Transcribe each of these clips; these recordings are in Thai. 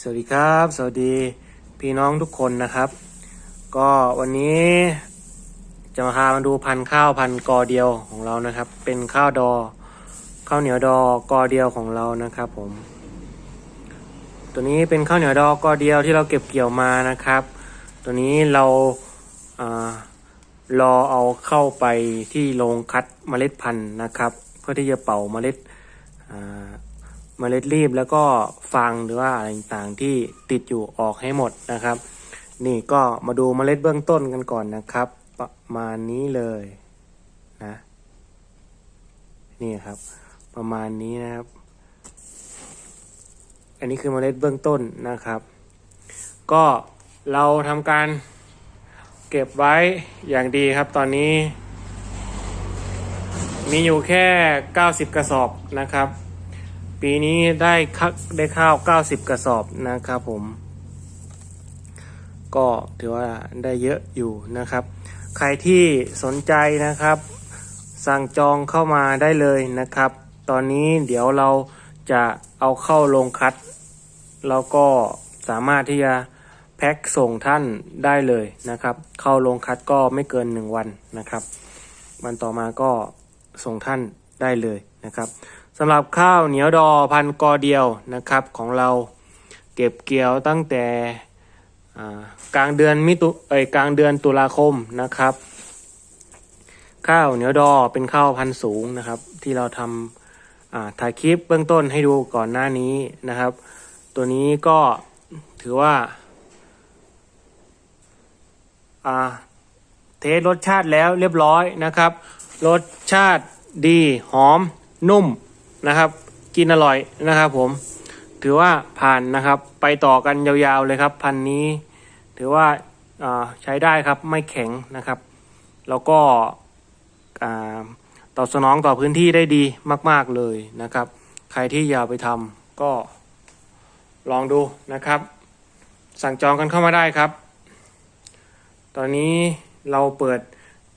สวัสดีครับ สวัสดีพี่น้องทุกคนนะครับ ก็วันนี้จะมาพามาดูพันธุ์ข้าวพันธุ์กอเดียวของเรานะครับ เป็นข้าวดอ ข้าวเหนียวดอกอเดียวของเรานะครับ ผม ตัวนี้เป็นข้าวเหนียวดอกอเดียวที่เราเก็บเกี่ยวมานะครับ ตัวนี้เรารอเอาเข้าไปที่โรงคัดเมล็ดพันธุ์นะครับ เพื่อที่จะเป่าเมล็ด เมล็ดรีบแล้วก็ฟางหรือว่าอะไรต่างๆที่ติดอยู่ออกให้หมดนะครับ นี่ก็มาดูเมล็ดเบื้องต้นกันก่อนนะครับ ประมาณนี้เลยนะนี่ครับ ประมาณนี้นะครับ อันนี้คือเมล็ดเบื้องต้นนะครับ ก็เราทำการเก็บไว้อย่างดีครับตอนนี้ มีอยู่แค่ 90 กระสอบนะครับ ปีนี้ได้คักได้ข้าว 90 กระสอบนะครับผม ก็ถือว่าได้เยอะอยู่นะครับ ใครที่สนใจนะครับ สั่งจองเข้ามาได้เลยนะครับ ตอนนี้เดี๋ยวเราจะเอาเข้าลงคัด แล้วก็สามารถที่จะแพ็คส่งท่านได้เลยนะครับ เข้าลงคัดก็ไม่เกิน 1 วันนะครับ วันต่อมาก็ส่งท่านได้เลยนะครับ สำหรับข้าวเหนียวดอพันกอเดียวนะครับของเราเก็บเกี่ยวตั้งแต่กลางเดือนมิถุเอ้ยกลางเดือนตุลาคมนะครับ ข้าวเหนียวดอเป็นข้าวพันธุ์สูงนะครับ ที่เราทำถ่ายคลิปเบื้องต้นให้ดูก่อนหน้านี้นะครับ ตัวนี้ก็ถือว่าเทสรสชาติแล้วเรียบร้อยนะครับ รสชาติดีหอมนุ่ม นะครับ กินอร่อยนะครับ ผม ถือว่าผ่านนะครับ ไปต่อกันยาวๆเลยครับ พันนี้ ถือว่าาใช้ได้ครับไม่แข็งนะครับ แล้วก็ตอบสนองต่อพื้นที่ได้ดีมาก ๆเลยนะครับ ใครที่อยากไปทำก็ลองดูนะครับ สั่งจองกันเข้ามาได้ครับ ตอนนี้เราเปิด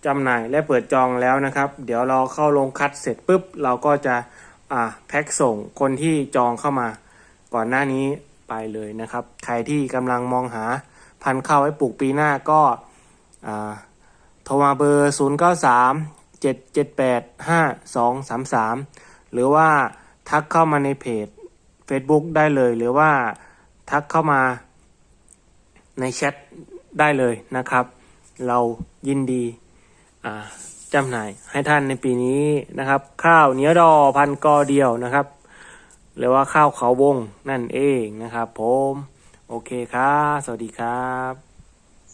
จำหน่ายและเปิดจองแล้วนะครับ เดี๋ยวเราเข้าลงคัดเสร็จปุ๊บ เราก็จะ อ่าแพ็คส่งคนที่จองเข้ามา ก่อนหน้านี้ไปเลยนะครับ ใครที่กำลังมองหาพันธุ์ข้าวไว้ปลูกปีหน้าก็อ่าโทรมาเบอร์ 0 9 3 7 7 8 5 2 3 3 หรือว่าทักเข้ามาในเพจ Facebook ได้เลย หรือว่าทักเข้ามาในแชทได้เลยนะครับ เรายินดีอ่า จำหน่ายให้ท่านในปีนี้นะครับ ข้าวเหนียวดอพันกอเดียวนะครับ หรือว่าข้าวเขาวงนั่นเองนะครับผม โอเคครับ สวัสดีครับ